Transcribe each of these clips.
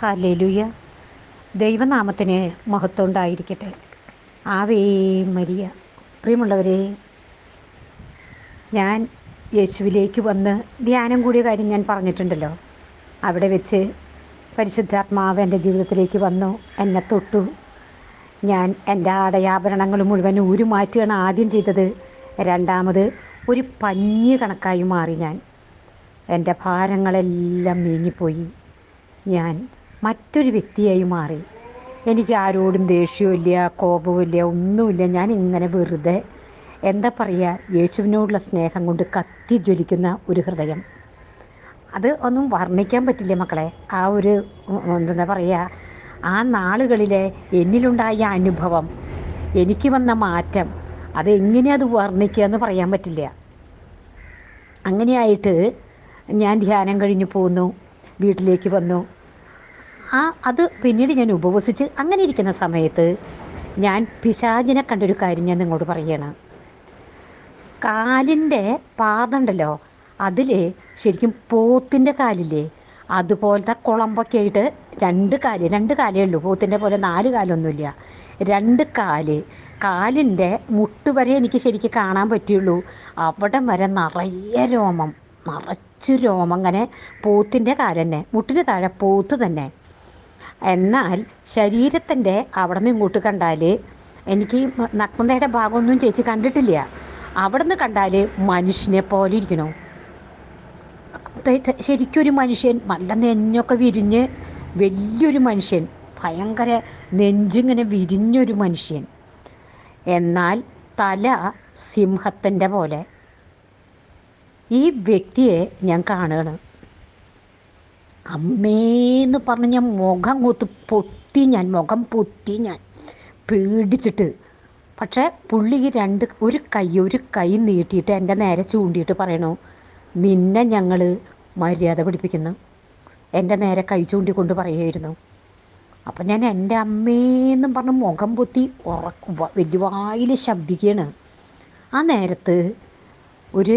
Hallelujah. ദൈവനാമത്തിന് മഹത്വം ഉണ്ടായിരിക്കട്ടെ ആവേ മരിയ. പ്രിയമുള്ളവരെ ഞാൻ യേശുവിലേക്ക് വന്ന് ധ്യാനം കൂടിയ കാര്യം ഞാൻ പറഞ്ഞിട്ടുണ്ടല്ലോ. അവിടെ വെച്ച് പരിശുദ്ധാത്മാവ് എന്റെ ജീവിതത്തിലേക്ക് വന്നു. എന്നെ തൊട്ടു. ഞാൻ എന്റെ ആടയാഭരണങ്ങൾ മുഴുവൻ ഊരുമാറ്റുകയാണ് ആദ്യം ചെയ്തത്. രണ്ടാമത് ഒരു പഞ്ഞ് കണക്കായി മാറി ഞാൻ. എന്റെ ഭാരങ്ങളെല്ലാം നീങ്ങിപ്പോയി. ഞാൻ മറ്റൊരു വ്യക്തിയായി മാറി. എനിക്ക് ആരോടും ദേഷ്യമില്ല കോപമില്ല ഒന്നുമില്ല. ഞാൻ ഇങ്ങനെ വെറുതെ എന്താ പറയുക യേശുവിനോടുള്ള സ്നേഹം കൊണ്ട് കത്തി ജ്വലിക്കുന്ന ഒരു ഹൃദയം. അത് ഒന്നും വർണിക്കാൻ പറ്റില്ല മക്കളെ. ആ ഒരു എന്താ പറയുക ആ നാളുകളിലെ എന്നിലുണ്ടായ അനുഭവം എനിക്ക് വന്ന മാറ്റം അത് എങ്ങനെ അത് വർണിക്കുക എന്ന് പറയാൻ പറ്റില്ല. അങ്ങനെയായിട്ട് ഞാൻ ധ്യാനം കഴിഞ്ഞ് പോന്നു വീട്ടിലേക്ക് വന്നു. ആ അത് പിന്നീട് ഞാൻ ഉപവസിച്ച് അങ്ങനെ ഇരിക്കുന്ന സമയത്ത് ഞാൻ പിശാചിനെ കണ്ടൊരു കാര്യം ഞാൻ നിങ്ങളോട് പറയുകയാണ് കാലിന്റെ പാദമുണ്ടല്ലോ അതിൽ ശരിക്കും പോത്തിന്റെ കാലില്ലേ? അതുപോലത്തെ കുളമ്പൊക്കെ ആയിട്ട് രണ്ട് കാൽ രണ്ട് കാലേ ഉള്ളൂ പോത്തിന്റെ പോലെ നാല് കാലൊന്നുമില്ല. രണ്ട് കാൽ. കാലിന്റെ മുട്ട് വരെ എനിക്ക് ശരിക്കും കാണാൻ പറ്റുള്ളൂ അവിടെ വരെ നിറയെ രോമം നിറച്ച് രോമം അങ്ങനെ പോത്തിന്റെ കാലന്നെ മുട്ടിന് താഴെ പോത്ത് തന്നെ. എന്നാൽ ശരീരത്തിന്റെ അവിടെ നിന്ന് ഇങ്ങോട്ട് കണ്ടാൽ എനിക്ക് നഗ്നതയുടെ ഭാഗമൊന്നും ചേച്ചി കണ്ടിട്ടില്ല. അവിടെ നിന്ന് കണ്ടാൽ മനുഷ്യനെ പോലെ ഇരിക്കണോ. ശരിക്കും ഒരു മനുഷ്യൻ നല്ല നെഞ്ഞൊക്കെ വിരിഞ്ഞ് വലിയൊരു മനുഷ്യൻ ഭയങ്കര നെഞ്ചിങ്ങനെ വിരിഞ്ഞൊരു മനുഷ്യൻ. എന്നാൽ തല സിംഹത്തിന്റെ പോലെ. ഈ വ്യക്തിയെ ഞാൻ കാണുകയാണ്. അമ്മേന്ന് പറഞ്ഞ് ഞാൻ മുഖം കൊത്ത് പൊത്തി ഞാൻ മുഖം പൊത്തി ഞാൻ. പേടിച്ചിട്ട്. പക്ഷേ പുള്ളി രണ്ട് ഒരു കൈ ഒരു കൈ നീട്ടിയിട്ട് എന്റെ നേരെ ചൂണ്ടിയിട്ട് പറയണു നിന്നെ ഞങ്ങൾ മര്യാദ പിടിപ്പിക്കുന്നു. എന്റെ നേരെ കൈ ചൂണ്ടിക്കൊണ്ട് പറയുമായിരുന്നു അപ്പം ഞാൻ എന്റെ അമ്മേന്നും പറഞ്ഞ് മുഖം പൊത്തി ഉറക്ക വലിയ വായിൽ ശബ്ദിക്കുകയാണ്. ആ നേരത്ത് ഒരു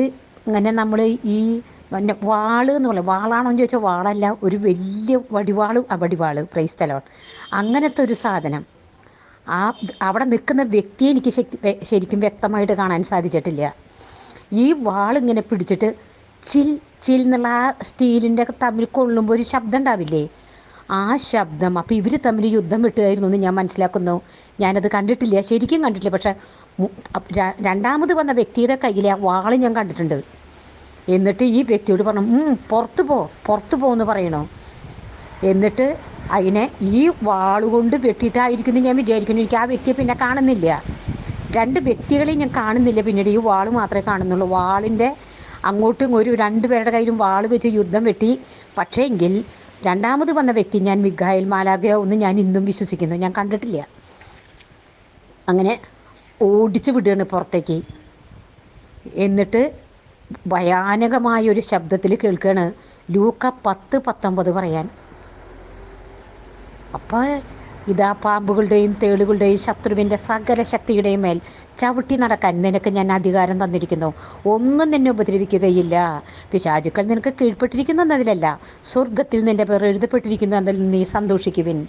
ഇങ്ങനെ നമ്മൾ ഈ പിന്നെ വാൾ എന്ന് പറയും വാളാണോ എന്ന് ചോദിച്ചാൽ വാളല്ല ഒരു വലിയ വടിവാൾ വടിവാൾ പ്രൈസ് സ്ഥലമാണ് അങ്ങനത്തെ ഒരു സാധനം. ആ അവിടെ നിൽക്കുന്ന വ്യക്തിയെ എനിക്ക് ശരിക്കും വ്യക്തമായിട്ട് കാണാൻ സാധിച്ചിട്ടില്ല. ഈ വാളിങ്ങനെ പിടിച്ചിട്ട് ചിൽ ചിൽ എന്നുള്ള ആ സ്റ്റീലിന്റെ തമ്മിൽ കൊള്ളുമ്പോൾ ഒരു ശബ്ദം ഉണ്ടാവില്ലേ? ആ ശബ്ദം. അപ്പോൾ ഇവർ തമ്മിൽ യുദ്ധം വിട്ടുമായിരുന്നു എന്ന് ഞാൻ മനസ്സിലാക്കുന്നു. ഞാനത് കണ്ടിട്ടില്ല ശരിക്കും കണ്ടിട്ടില്ല. പക്ഷേ രണ്ടാമത് വന്ന വ്യക്തിയുടെ കയ്യിലെ വാൾ ഞാൻ കണ്ടിട്ടുണ്ട്. എന്നിട്ട് ഈ വ്യക്തിയോട് പറഞ്ഞു "ഉം, പുറത്ത് പോ പുറത്ത് പോ എന്ന് പറയണോ? എന്നിട്ട് അതിനെ ഈ വാളുകൊണ്ട് വെട്ടിയിട്ടായിരിക്കുന്നു ഞാൻ വിചാരിക്കുന്നു. എനിക്ക് ആ വ്യക്തിയെ പിന്നെ കാണുന്നില്ല. രണ്ട് വ്യക്തികളെയും ഞാൻ കാണുന്നില്ല. പിന്നീട് ഈ വാൾ മാത്രമേ കാണുന്നുള്ളൂ. വാളിന്റെ അങ്ങോട്ടും ഒരു രണ്ട് പേരുടെ കയ്യിലും വാൾ വെച്ച് യുദ്ധം വെട്ടി. പക്ഷേ എങ്കിൽ രണ്ടാമത് വന്ന വ്യക്തി ഞാൻ മിഗായൽ മാലാഖയോ ഒന്ന് ഞാൻ ഇന്നും വിശ്വസിക്കുന്നു. ഞാൻ കണ്ടിട്ടില്ല. അങ്ങനെ ഓടിച്ചു വിടുകയാണ് പുറത്തേക്ക്. എന്നിട്ട് ഭയാനകമായ ഒരു ശബ്ദത്തിൽ കേൾക്കുകയാണ് ലൂക്ക പത്ത് പത്തൊമ്പത് പറയാൻ. അപ്പോൾ ഇതാ പാമ്പുകളുടെയും തേളുകളുടെയും ശത്രുവിന്റെ സകല ശക്തിയുടെയും മേൽ ചവിട്ടി നടക്കാൻ നിനക്ക് ഞാൻ അധികാരം തന്നിരിക്കുന്നു. ഒന്നും നിന്നെ ഉപദ്രവിക്കുകയില്ല. പിശാചുക്കൾ നിനക്ക് കീഴ്പ്പെട്ടിരിക്കുന്നു എന്നതിലല്ല സ്വർഗത്തിൽ നിന്റെ പേർ എഴുതപ്പെട്ടിരിക്കുന്നു എന്നതിൽ നീ സന്തോഷിക്കുവിൻ.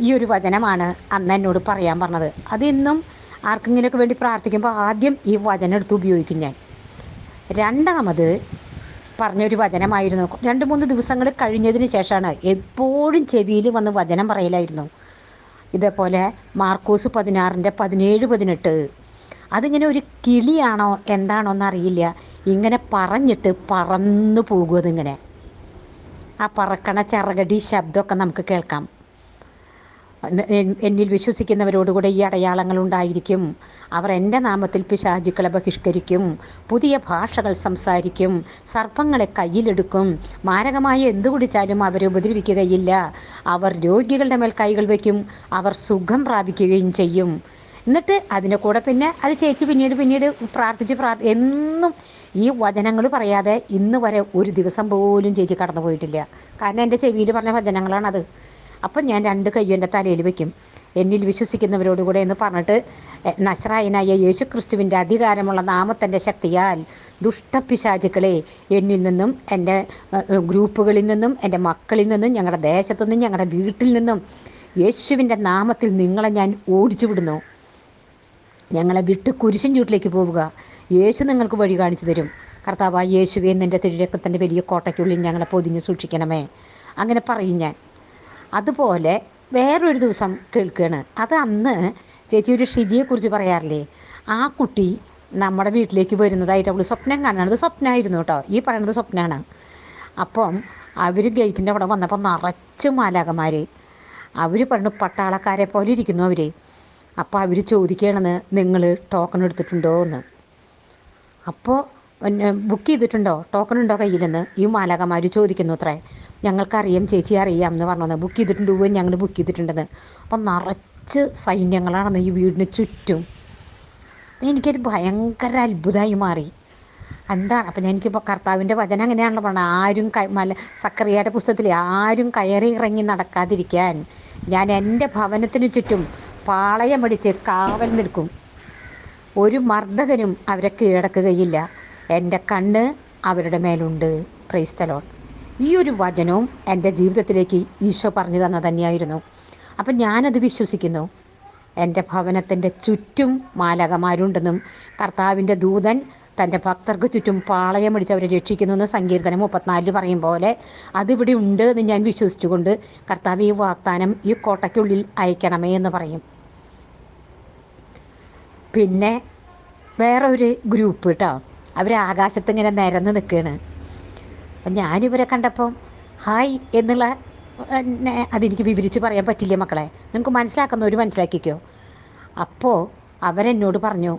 ഈ ഒരു വചനമാണ് അന്ന് എന്നോട് പറയാൻ പറഞ്ഞത്. അതിന്നും ആർക്കെങ്കിലുമൊക്കെ വേണ്ടി പ്രാർത്ഥിക്കുമ്പോൾ ആദ്യം ഈ വചനം എടുത്ത് ഉപയോഗിക്കും ഞാൻ. രണ്ടാമത് പറഞ്ഞൊരു വചനമായിരുന്നു. രണ്ട് മൂന്ന് ദിവസങ്ങൾ കഴിഞ്ഞതിന് ശേഷമാണ് എപ്പോഴും ചെവിയിൽ വന്ന് വചനം പറയലായിരുന്നു. ഇതേപോലെ മാർക്കോസ് പതിനാറിന്റെ പതിനേഴ് പതിനെട്ട്. അതിങ്ങനെ ഒരു കിളിയാണോ എന്താണോ എന്നറിയില്ല. ഇങ്ങനെ പറഞ്ഞിട്ട് പറന്നു പോകും അതിങ്ങനെ. ആ പറക്കണ ചിറകടി ശബ്ദമൊക്കെ നമുക്ക് കേൾക്കാം. എന്നിൽ വിശ്വസിക്കുന്നവരോടുകൂടെ ഈ അടയാളങ്ങൾ ഉണ്ടായിരിക്കും അവർ എന്റെ നാമത്തിൽ പിശാചുക്കളെ ബഹിഷ്കരിക്കും. പുതിയ ഭാഷകൾ സംസാരിക്കും. സർപ്പങ്ങളെ കയ്യിലെടുക്കും. മാരകമായ എന്തു കുടിച്ചാലും അവരെ ഉപദ്രവിക്കുകയില്ല. അവർ രോഗികളുടെ മേൽ കൈകൾ വയ്ക്കും. അവർ സുഖം പ്രാപിക്കുകയും ചെയ്യും. എന്നിട്ട് അതിന്റെ കൂടെ പിന്നെ അത് ചേച്ചി പിന്നീട് പിന്നീട് പ്രാർത്ഥിച്ച് പ്രാർത്ഥി എന്നും ഈ വചനങ്ങൾ പറയാതെ ഇന്ന് വരെ ഒരു ദിവസം പോലും ചേച്ചി കടന്നു പോയിട്ടില്ല കാരണം എന്റെ ചെവിയിൽ പറഞ്ഞ വചനങ്ങളാണത്. അപ്പം ഞാൻ രണ്ട് കയ്യും എന്റെ തലയിൽ വെക്കും. എന്നിൽ വിശ്വസിക്കുന്നവരോടുകൂടെ എന്ന് പറഞ്ഞിട്ട് നശ്രായനായ യേശു ക്രിസ്തുവിന്റെ അധികാരമുള്ള നാമത്തിന്റെ ശക്തിയാൽ ദുഷ്ടപിശാചുക്കളെ എന്നിൽ നിന്നും എന്റെ ഗ്രൂപ്പുകളിൽ നിന്നും എന്റെ മക്കളിൽ നിന്നും ഞങ്ങളുടെ ദേശത്തു നിന്നും ഞങ്ങളുടെ വീട്ടിൽ നിന്നും യേശുവിന്റെ നാമത്തിൽ നിങ്ങളെ ഞാൻ ഓടിച്ചു വിടുന്നു ഞങ്ങളെ വിട്ട് കുരിശൻ ചൂട്ടിലേക്ക് പോവുക. യേശു നിങ്ങൾക്ക് വഴി കാണിച്ചു തരും. കർത്താവ് യേശുവെ നിന്റെ തിരുരക്കത്തിന്റെ വലിയ കോട്ടയ്ക്കുള്ളിൽ ഞങ്ങളെ പൊതിഞ്ഞ് സൂക്ഷിക്കണമേ. അങ്ങനെ പറയും ഞാൻ. അതുപോലെ വേറൊരു ദിവസം കേൾക്കുകയാണ്. അത് അന്ന് ചേച്ചി ഒരു ഷിജിയെക്കുറിച്ച് പറയാറില്ലേ? ആ കുട്ടി നമ്മുടെ വീട്ടിലേക്ക് വരുന്നതായിട്ട് അവൾ സ്വപ്നം കാണുന്നത് സ്വപ്നമായിരുന്നു കേട്ടോ. ഈ പറയുന്നത് സ്വപ്നമാണ് അപ്പം അവർ ഗേറ്റിന്റെ അവിടെ വന്നപ്പോൾ നിറച്ച് മാലാകന്മാർ അവർ പറഞ്ഞു പട്ടാളക്കാരെ പോലെ ഇരിക്കുന്നു അവർ അപ്പോൾ അവർ ചോദിക്കണമെന്ന് നിങ്ങൾ ടോക്കൺ എടുത്തിട്ടുണ്ടോ എന്ന് അപ്പോൾ ബുക്ക് ചെയ്തിട്ടുണ്ടോ? ടോക്കൺ ഉണ്ടോ കയ്യിലെന്ന്? ഈ മാലാകന്മാർ ചോദിക്കുന്നു അത്രേ. ഞങ്ങൾക്കറിയാം ചേച്ചി അറിയാം എന്ന് പറഞ്ഞത് ബുക്ക് ചെയ്തിട്ടുണ്ട് ഉവ്വ് ഞങ്ങൾ ബുക്ക് ചെയ്തിട്ടുണ്ടെന്ന്. അപ്പം നിറച്ച് സൈന്യങ്ങളാണെന്ന് ഈ വീടിന് ചുറ്റും. എനിക്കൊരു ഭയങ്കര അത്ഭുതമായി മാറി. എന്താണ്? അപ്പം എനിക്കിപ്പോൾ കർത്താവിന്റെ വചനം അങ്ങനെയാണല്ലോ പറഞ്ഞത്. ആരും കൈ മല സക്കറിയയുടെ പുസ്തകത്തിൽ ആരും കയറി ഇറങ്ങി നടക്കാതിരിക്കാൻ ഞാൻ എന്റെ ഭവനത്തിന് ചുറ്റും പാളയമടിച്ച് കാവൽ നിൽക്കും. ഒരു മർദ്ദകനും അവരെ കീഴടക്കുകയില്ല. എന്റെ കണ്ണ് അവരുടെ മേലുണ്ട്. ക്രൈസ്തലോൺ ഈ ഒരു വചനവും എന്റെ ജീവിതത്തിലേക്ക് ഈശോ പറഞ്ഞു തന്ന തന്നെയായിരുന്നു. അപ്പം ഞാനത് വിശ്വസിക്കുന്നു. എന്റെ ഭവനത്തിന്റെ ചുറ്റും മാലകമാരുണ്ടെന്നും കർത്താവിന്റെ ദൂതൻ തന്റെ ഭക്തർക്ക് ചുറ്റും പാളയമടിച്ച് അവരെ രക്ഷിക്കുന്നു എന്ന് സങ്കീർത്തനം മുപ്പത്തിനാലിൽ പറയും പോലെ അതിവിടെ ഉണ്ട് എന്ന് ഞാൻ വിശ്വസിച്ചുകൊണ്ട് കർത്താവ് ഈ വാഗ്ദാനം ഈ കോട്ടയ്ക്കുള്ളിൽ അയക്കണമേ എന്ന് പറയും. പിന്നെ വേറൊരു ഗ്രൂപ്പ് കേട്ടോ. അവർ ആകാശത്ത് ഇങ്ങനെ നിരന്ന് നിൽക്കുകയാണ്. അപ്പം ഞാനിവരെ കണ്ടപ്പം ഹായ് എന്നുള്ള എന്നെ അതെനിക്ക് വിവരിച്ച് പറയാൻ പറ്റില്ല മക്കളെ? നിങ്ങൾക്ക് മനസ്സിലാക്കുന്നവർ മനസ്സിലാക്കിക്കോ. അപ്പോൾ അവരെന്നോട് പറഞ്ഞു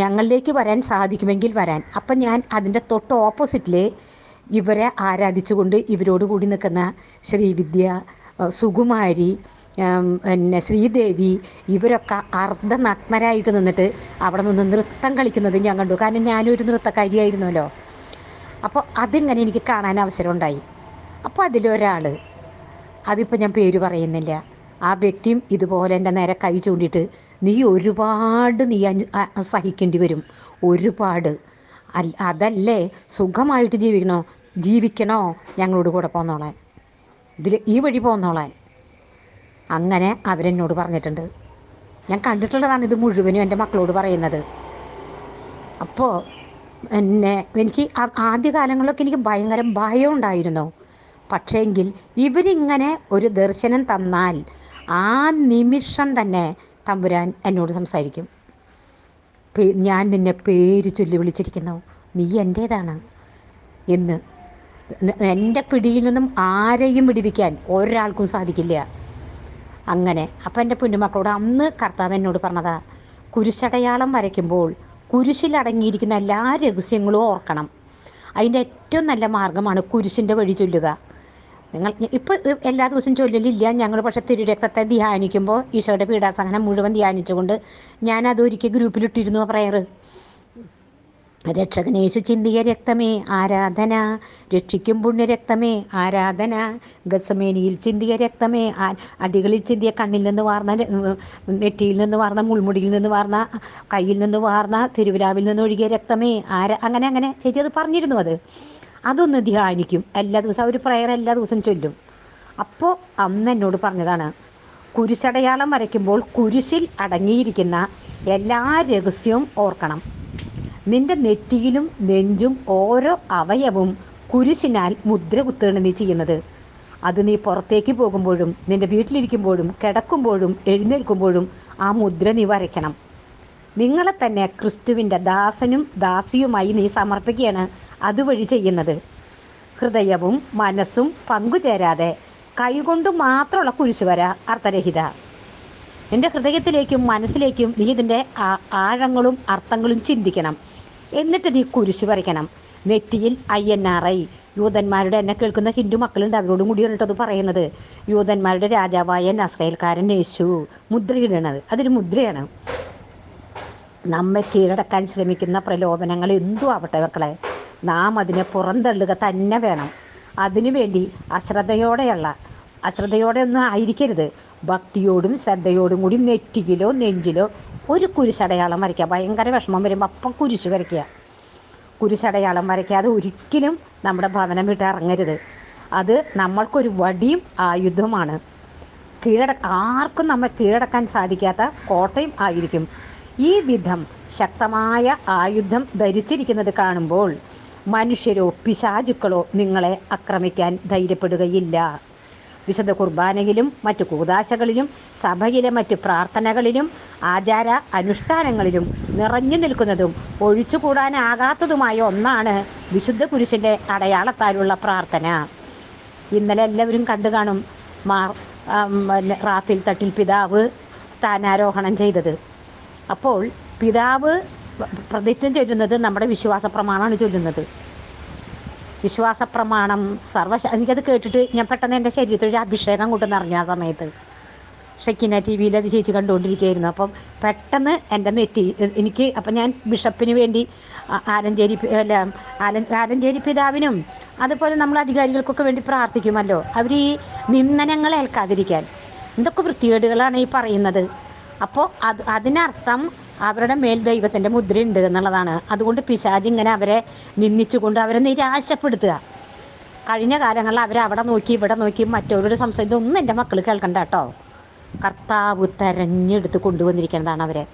ഞങ്ങളിലേക്ക് വരാൻ സാധിക്കുമെങ്കിൽ വരാൻ. അപ്പം ഞാൻ അതിന്റെ തൊട്ട് ഓപ്പോസിറ്റിൽ ഇവരെ ആരാധിച്ചുകൊണ്ട് ഇവരോട് കൂടി നിൽക്കുന്ന ശ്രീവിദ്യ സുകുമാരി പിന്നെ ശ്രീദേവി ഇവരൊക്കെ അർദ്ധനഗ്നരായിട്ട് നിന്നിട്ട് അവിടെ നിന്ന് നൃത്തം കളിക്കുന്നത് ഞാൻ കണ്ടു. കാരണം ഞാനൊരു നൃത്തക്കാരിയായിരുന്നല്ലോ. അപ്പോൾ അതിങ്ങനെ എനിക്ക് കാണാൻ അവസരം ഉണ്ടായി അപ്പോൾ അതിലൊരാൾ അതിപ്പോൾ ഞാൻ പേര് പറയുന്നില്ല ആ വ്യക്തിയും ഇതുപോലെ എന്റെ നേരെ കൈ ചൂണ്ടിയിട്ട് നീ ഒരുപാട് നീ സഹിക്കേണ്ടി വരും. ഒരുപാട്. അല്ല അതല്ലേ? സുഖമായിട്ട് ജീവിക്കണോ? ജീവിക്കണോ? ഞങ്ങളോട് കൂടെ പോന്നോളാൻ. ഇതിൽ ഈ വഴി പോന്നോളാൻ. അങ്ങനെ അവരെന്നോട് പറഞ്ഞിട്ടുണ്ട്. ഞാൻ കണ്ടിട്ടുള്ളതാണ് ഇത് മുഴുവനും എന്റെ മക്കളോട് പറയുന്നത്. അപ്പോൾ എന്നെ എനിക്ക് ആദ്യകാലങ്ങളിലൊക്കെ എനിക്ക് ഭയങ്കര ഭയം ഉണ്ടായിരുന്നു പക്ഷേങ്കിൽ ഇവരിങ്ങനെ ഒരു ദർശനം തന്നാൽ ആ നിമിഷം തന്നെ തമ്പുരാൻ എന്നോട് സംസാരിക്കും. ഞാൻ നിന്നെ പേര് ചൊല്ലി വിളിച്ചിരിക്കുന്നു. നീ എന്റേതാണ് എന്ന് എന്റെ പിടിയിൽ നിന്നും ആരെയും വിടിവിക്കാൻ ഒരാൾക്കും സാധിക്കില്ല. അങ്ങനെ അപ്പം എന്റെ പൊന്നുമക്കളോട് അന്ന് കർത്താവ് എന്നോട് പറഞ്ഞതാ കുരിശടയാളം വരയ്ക്കുമ്പോൾ കുരിശിലടങ്ങിയിരിക്കുന്ന എല്ലാ രഹസ്യങ്ങളും ഓർക്കണം. അതിന്റെ ഏറ്റവും നല്ല മാർഗമാണ് കുരിശിന്റെ വഴി ചൊല്ലുക. നിങ്ങൾ ഇപ്പോൾ എല്ലാ ദിവസവും ചൊല്ലലില്ല. ഞങ്ങൾ പക്ഷേ തിരുരക്തത്തെ ധ്യാനിക്കുമ്പോൾ ഈശോയുടെ പീഡാസഹനം മുഴുവൻ ധ്യാനിച്ചുകൊണ്ട് ഞാൻ ഒരിക്കൽ ഗ്രൂപ്പിലിട്ടിരുന്നു പ്രയറ് രക്ഷകനേശു ചിന്തിയ രക്തമേ ആരാധന. രക്ഷിക്കും പുണ്യരക്തമേ ആരാധന. ഗസമേനിയിൽ ചിന്തിയ രക്തമേ അടികളിൽ ചിന്തിയ കണ്ണിൽ നിന്ന് വാർന്ന നെറ്റിയിൽ നിന്ന് വാർന്ന മുൾമുടിയിൽ നിന്ന് വാർന്ന കയ്യിൽ നിന്ന് വാർന്ന തിരുവിലാവിൽ നിന്ന് ഒഴുകിയ രക്തമേ ആര അങ്ങനെ അങ്ങനെ. ചേച്ചി അത് പറഞ്ഞിരുന്നു അത്. അതൊന്ന് ധ്യാനിക്കും. എല്ലാ ദിവസവും ഒരു പ്രയർ എല്ലാ ദിവസവും ചൊല്ലും. അപ്പോൾ അന്ന് എന്നോട് പറഞ്ഞതാണ് കുരിശടയാളം വരയ്ക്കുമ്പോൾ കുരിശിൽ അടങ്ങിയിരിക്കുന്ന എല്ലാ രഹസ്യവും ഓർക്കണം. നിന്റെ നെറ്റിയിലും നെഞ്ചും ഓരോ അവയവും കുരിശിനാൽ മുദ്ര കുത്തുകയാണ് നീ ചെയ്യുന്നത്. അത് നീ പുറത്തേക്ക് പോകുമ്പോഴും നിന്റെ വീട്ടിലിരിക്കുമ്പോഴും കിടക്കുമ്പോഴും എഴുന്നേൽക്കുമ്പോഴും ആ മുദ്ര നീ വരയ്ക്കണം. നിങ്ങളെ തന്നെ ക്രിസ്തുവിന്റെ ദാസനും ദാസിയുമായി നീ സമർപ്പിക്കുകയാണ് അതുവഴി ചെയ്യുന്നത്. ഹൃദയവും മനസ്സും പങ്കുചേരാതെ കൈകൊണ്ട് മാത്രമുള്ള കുരിശുവര അർത്ഥരഹിത. എന്റെ ഹൃദയത്തിലേക്കും മനസ്സിലേക്കും നീ ഇതിന്റെ ആഴങ്ങളും അർത്ഥങ്ങളും ചിന്തിക്കണം. എന്നിട്ട് നീ കുരിശു വരയ്ക്കണം നെറ്റിയിൽ ഐ എൻ ആർ ഐ. യൂതന്മാരുടെ എന്നെ കേൾക്കുന്ന ഹിന്ദു മക്കളുണ്ട്. അവരോടും കൂടി അത് പറയുന്നത്. യൂതന്മാരുടെ രാജാവായ നസ്രയേൽക്കാരൻ യേശു. മുദ്രയിടണത്. അതൊരു മുദ്രയാണ്. നമ്മെ കീഴടക്കാൻ ശ്രമിക്കുന്ന പ്രലോഭനങ്ങൾ എന്തും ആവട്ടെ മക്കളെ. നാം അതിനെ പുറന്തള്ളുക തന്നെ വേണം. അതിനുവേണ്ടി അശ്രദ്ധയോടെയുള്ള അശ്രദ്ധയോടെ ഒന്നും ആയിരിക്കരുത്. ഭക്തിയോടും ശ്രദ്ധയോടും കൂടി നെറ്റിയിലോ നെഞ്ചിലോ ഒരു കുരിശടയാളം വരയ്ക്കുക. ഭയങ്കര വിഷമം വരുമ്പോൾ അപ്പം കുരിശ് വരയ്ക്കുക. കുരിശടയാളം വരയ്ക്കാതെ ഒരിക്കലും നമ്മുടെ ഭവനം വിട്ട് ഇറങ്ങരുത്. അത് നമ്മൾക്കൊരു വടിയും ആയുധമാണ് കീഴട ആർക്കും നമ്മൾ കീഴടക്കാൻ സാധിക്കാത്ത കോട്ടയും ആയിരിക്കും. ഈ വിധം ശക്തമായ ആയുധം ധരിച്ചിരിക്കുന്നത് കാണുമ്പോൾ മനുഷ്യരോ പിശാചുക്കളോ നിങ്ങളെ ആക്രമിക്കാൻ ധൈര്യപ്പെടുകയില്ല. വിശുദ്ധ കുർബാനയിലും മറ്റു കൂതാശകളിലും സഭയിലെ മറ്റു പ്രാർത്ഥനകളിലും ആചാര അനുഷ്ഠാനങ്ങളിലും നിറഞ്ഞു നിൽക്കുന്നതും ഒഴിച്ചുകൂടാനാകാത്തതുമായ ഒന്നാണ് വിശുദ്ധ കുരിശിന്റെ അടയാളത്താലുള്ള പ്രാർത്ഥന. ഇന്നലെ എല്ലാവരും കണ്ടു കാണും റാഫിൽ തട്ടിൽ പിതാവ് സ്ഥാനാരോഹണം ചെയ്തത്. അപ്പോൾ പിതാവ് പ്രതിജ്ഞ ചൊല്ലുന്നത് നമ്മുടെ വിശ്വാസ പ്രമാണമാണ് ചൊല്ലുന്നത്. വിശ്വാസ പ്രമാണം സർവശ എനിക്കത് കേട്ടിട്ട് ഞാൻ പെട്ടെന്ന് എന്റെ ശരീരത്തിൽ അഭിഷേകം കൊണ്ടു നിറഞ്ഞു ആ സമയത്ത്. ഷെക്കിന ടി വിയിൽ അത് ചേച്ചി കണ്ടുകൊണ്ടിരിക്കുകയായിരുന്നു. അപ്പം പെട്ടെന്ന് എന്റെ നെറ്റി എനിക്ക് അപ്പം ഞാൻ ബിഷപ്പിന് വേണ്ടി ആലഞ്ചേരി അല്ല ആലൻ ആലഞ്ചേരി പിതാവിനും അതുപോലെ നമ്മൾ അധികാരികൾക്കൊക്കെ വേണ്ടി പ്രാർത്ഥിക്കുമല്ലോ. അവർ ഈ നിന്ദനങ്ങൾ ഏൽക്കാതിരിക്കാൻ. എന്തൊക്കെ വൃത്തികേടുകളാണ് ഈ പറയുന്നത്. അപ്പോൾ അത് അതിനർത്ഥം അവരുടെ മേൽ ദൈവത്തിന്റെ മുദ്രയുണ്ട് എന്നുള്ളതാണ്. അതുകൊണ്ട് പിശാജ് ഇങ്ങനെ അവരെ നിന്ദിച്ചുകൊണ്ട് അവരെ നിരാശപ്പെടുത്തുക. കഴിഞ്ഞ കാലങ്ങളിൽ അവരെ അവിടെ നോക്കി ഇവിടെ നോക്കി മറ്റവരോട് സംസാരിച്ചത് ഒന്നും എന്റെ മക്കൾ കേൾക്കണ്ട കേട്ടോ. കർത്താവ് തെരഞ്ഞെടുത്ത് കൊണ്ടുവന്നിരിക്കുന്നതാണ് അവരെ.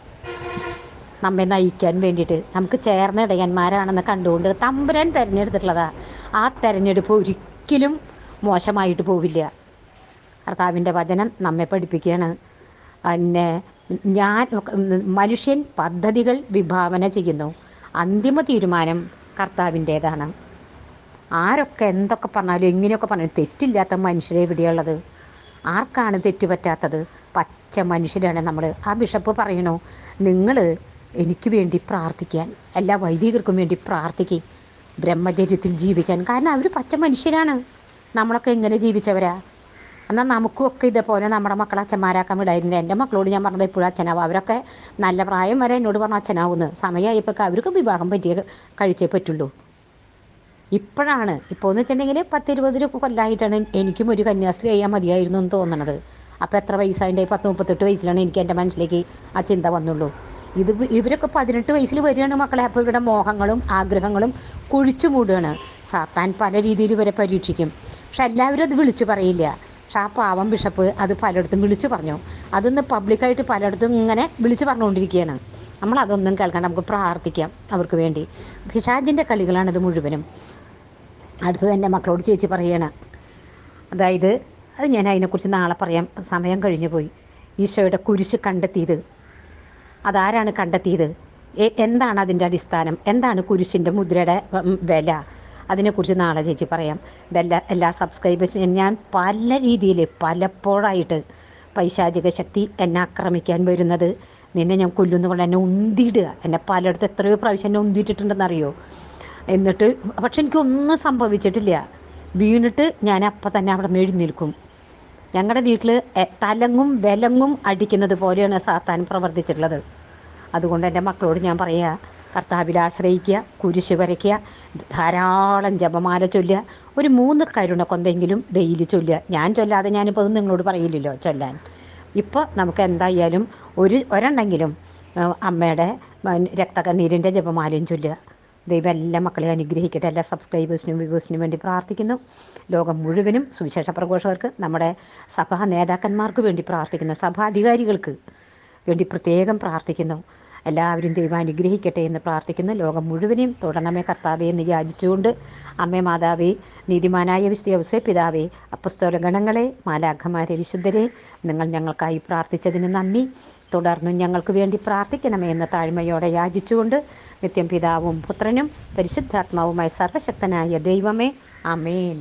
നമ്മെ നയിക്കാൻ വേണ്ടിയിട്ട്. നമുക്ക് ചേർന്ന ഇടയന്മാരാണെന്ന് കണ്ടുകൊണ്ട് തമ്പുരാൻ തിരഞ്ഞെടുത്തിട്ടുള്ളതാ. ആ തെരഞ്ഞെടുപ്പ് ഒരിക്കലും മോശമായിട്ട് പോവില്ല. കർത്താവിന്റെ വചനം നമ്മെ പഠിപ്പിക്കുകയാണ്. പിന്നെ ഞാൻ മനുഷ്യൻ പദ്ധതികൾ വിഭാവന ചെയ്യുന്നു. അന്തിമ തീരുമാനം കർത്താവിന്റേതാണ്. ആരൊക്കെ എന്തൊക്കെ പറഞ്ഞാലും എങ്ങനെയൊക്കെ പറഞ്ഞാലും തെറ്റില്ലാത്ത മനുഷ്യരെ എവിടെയുള്ളത് ആർക്കാണ് തെറ്റ് പറ്റാത്തത്? പച്ച മനുഷ്യരാണ് നമ്മൾ ആ ബിഷപ്പ് പറയണു നിങ്ങൾ എനിക്ക് വേണ്ടി പ്രാർത്ഥിക്കാൻ എല്ലാ വൈദികർക്കും വേണ്ടി പ്രാർത്ഥിക്കുക ബ്രഹ്മചര്യത്തിൽ ജീവിക്കാൻ. കാരണം അവർ പച്ച മനുഷ്യരാണ്. നമ്മളൊക്കെ എങ്ങനെ ജീവിച്ചവരാ? എന്നാൽ നമുക്കും ഒക്കെ ഇതേപോലെ നമ്മുടെ മക്കളെ അച്ഛന്മാരാക്കാൻ വിടായിരുന്നു. എന്റെ മക്കളോട് ഞാൻ പറഞ്ഞത് ഇപ്പോഴും അച്ഛനാവും. അവരൊക്കെ നല്ല പ്രായം വരെ എന്നോട് പറഞ്ഞു അച്ഛനാവുന്നു. സമയമായപ്പോൾ അവർക്ക് വിവാഹം പറ്റിയ കഴിച്ചേ പറ്റുള്ളൂ. ഇപ്പോഴാണ്. ഇപ്പോൾ എന്ന് വെച്ചിട്ടുണ്ടെങ്കിൽ പത്തിരുപത് രൂപ കൊല്ലമായിട്ടാണ് എനിക്കും ഒരു കന്യാസ്ത്രീ ചെയ്യാൻ മതിയായിരുന്നു എന്ന് തോന്നണത്. അപ്പോൾ എത്ര വയസ്സായിട്ട് പത്ത് മുപ്പത്തെട്ട് വയസ്സിലാണ് എനിക്ക് എന്റെ മനസ്സിലേക്ക് ആ ചിന്ത വന്നുള്ളൂ. ഇത് ഇവരൊക്കെ പതിനെട്ട് വയസ്സിൽ വരികയാണ് മക്കളെ. അപ്പോൾ ഇവരുടെ മോഹങ്ങളും ആഗ്രഹങ്ങളും കുഴിച്ചു മൂടുകയാണ്. സാത്താൻ പല രീതിയിൽ ഇവരെ പരീക്ഷിക്കും. പക്ഷെ എല്ലാവരും അത് വിളിച്ചു പറയില്ല. പക്ഷെ ആ പാവം ബിഷപ്പ് അത് പലയിടത്തും വിളിച്ചു പറഞ്ഞു. അതൊന്ന് പബ്ലിക്കായിട്ട് പലയിടത്തും ഇങ്ങനെ വിളിച്ചു പറഞ്ഞുകൊണ്ടിരിക്കുകയാണ്. നമ്മൾ അതൊന്നും കേൾക്കാണ്ട് നമുക്ക് പ്രാർത്ഥിക്കാം അവർക്ക് വേണ്ടി. പിശാജിന്റെ കളികളാണിത് മുഴുവനും. അടുത്തത് എന്റെ മക്കളോട് ചേച്ചി പറയണം. അതായത് അത് ഞാൻ അതിനെക്കുറിച്ച് നാളെ പറയാം. സമയം കഴിഞ്ഞു പോയി. ഈശോയുടെ കുരിശ് കണ്ടെത്തിയത്. അതാരാണ് കണ്ടെത്തിയത്? എന്താണ് അതിന്റെ അടിസ്ഥാനം? എന്താണ് കുരിശിന്റെ മുദ്രയുടെ വില? അതിനെക്കുറിച്ച് നാളെ ചേച്ചി പറയാം. ഇതെല്ലാ എല്ലാ സബ്സ്ക്രൈബേഴ്സിനും ഞാൻ പല രീതിയിൽ പലപ്പോഴായിട്ട് പൈശാചിക ശക്തി എന്നെ ആക്രമിക്കാൻ വരുന്നത്. നിന്നെ ഞാൻ കൊല്ലുന്ന കൊണ്ട് എന്നെ ഉന്തിയിടുക. എന്നെ പലയിടത്ത് എത്രയോ പ്രാവശ്യം എന്നെ ഉന്തിയിട്ടിട്ടുണ്ടെന്നറിയോ? എന്നിട്ട് പക്ഷെ എനിക്കൊന്നും സംഭവിച്ചിട്ടില്ല. വീണിട്ട് ഞാൻ അപ്പം തന്നെ അവിടെ നിന്ന് എഴുന്നേൽക്കും. ഞങ്ങളുടെ വീട്ടിൽ തലങ്ങും വിലങ്ങും അടിക്കുന്നത് പോലെയാണ് സാത്താൻ പ്രവർത്തിച്ചിട്ടുള്ളത്. അതുകൊണ്ട് എന്റെ മക്കളോട് ഞാൻ പറയുക കർത്താവിൽ ആശ്രയിക്കുക കുരിശ് വരയ്ക്കുക ധാരാളം ജപമാല ചൊല്ലുക. ഒരു മൂന്ന് കരുണ കൊന്തെങ്കിലും ഡെയിലി ചൊല്ലുക. ഞാൻ ചൊല്ലാതെ ഞാനിപ്പോൾ അത് നിങ്ങളോട് പറയില്ലല്ലോ ചൊല്ലാൻ. ഇപ്പോൾ നമുക്ക് എന്തായാലും ഒരു ഒരെണ്ണെങ്കിലും അമ്മയുടെ രക്തകണ്ണീരിന്റെ ജപമാലയും ചൊല്ലുക. ദൈവം എല്ലാ മക്കളെ അനുഗ്രഹിക്കട്ടെ. എല്ലാ സബ്സ്ക്രൈബേഴ്സിനും വ്യൂവേഴ്സിനും വേണ്ടി പ്രാർത്ഥിക്കുന്നു. ലോകം മുഴുവനും സുവിശേഷ പ്രഘോഷകർക്ക് നമ്മുടെ സഭാ നേതാക്കന്മാർക്ക് വേണ്ടി പ്രാർത്ഥിക്കുന്നു. സഭാധികാരികൾക്ക് വേണ്ടി പ്രത്യേകം പ്രാർത്ഥിക്കുന്നു. എല്ലാവരും ദൈവം അനുഗ്രഹിക്കട്ടെ എന്ന് പ്രാർത്ഥിക്കുന്നു ലോകം മുഴുവനെയും തുടരണമേ കർത്താവെ എന്ന് യാചിച്ചുകൊണ്ട് അമ്മേ മാതാവേ നീതിമാനായ വിസ്തവസെ പിതാവേ അപ്പസ്തോല ഗണങ്ങളെ മാലാഖമാരെ വിശുദ്ധരെ നിങ്ങൾ ഞങ്ങൾക്കായി പ്രാർത്ഥിച്ചതിന് നന്ദി. തുടർന്നും ഞങ്ങൾക്ക് വേണ്ടി പ്രാർത്ഥിക്കണമേ എന്ന താഴ്മയോടെ യാചിച്ചുകൊണ്ട് നിത്യം പിതാവും പുത്രനും പരിശുദ്ധാത്മാവുമായ സർവശക്തനായ ദൈവമേ അമേൻ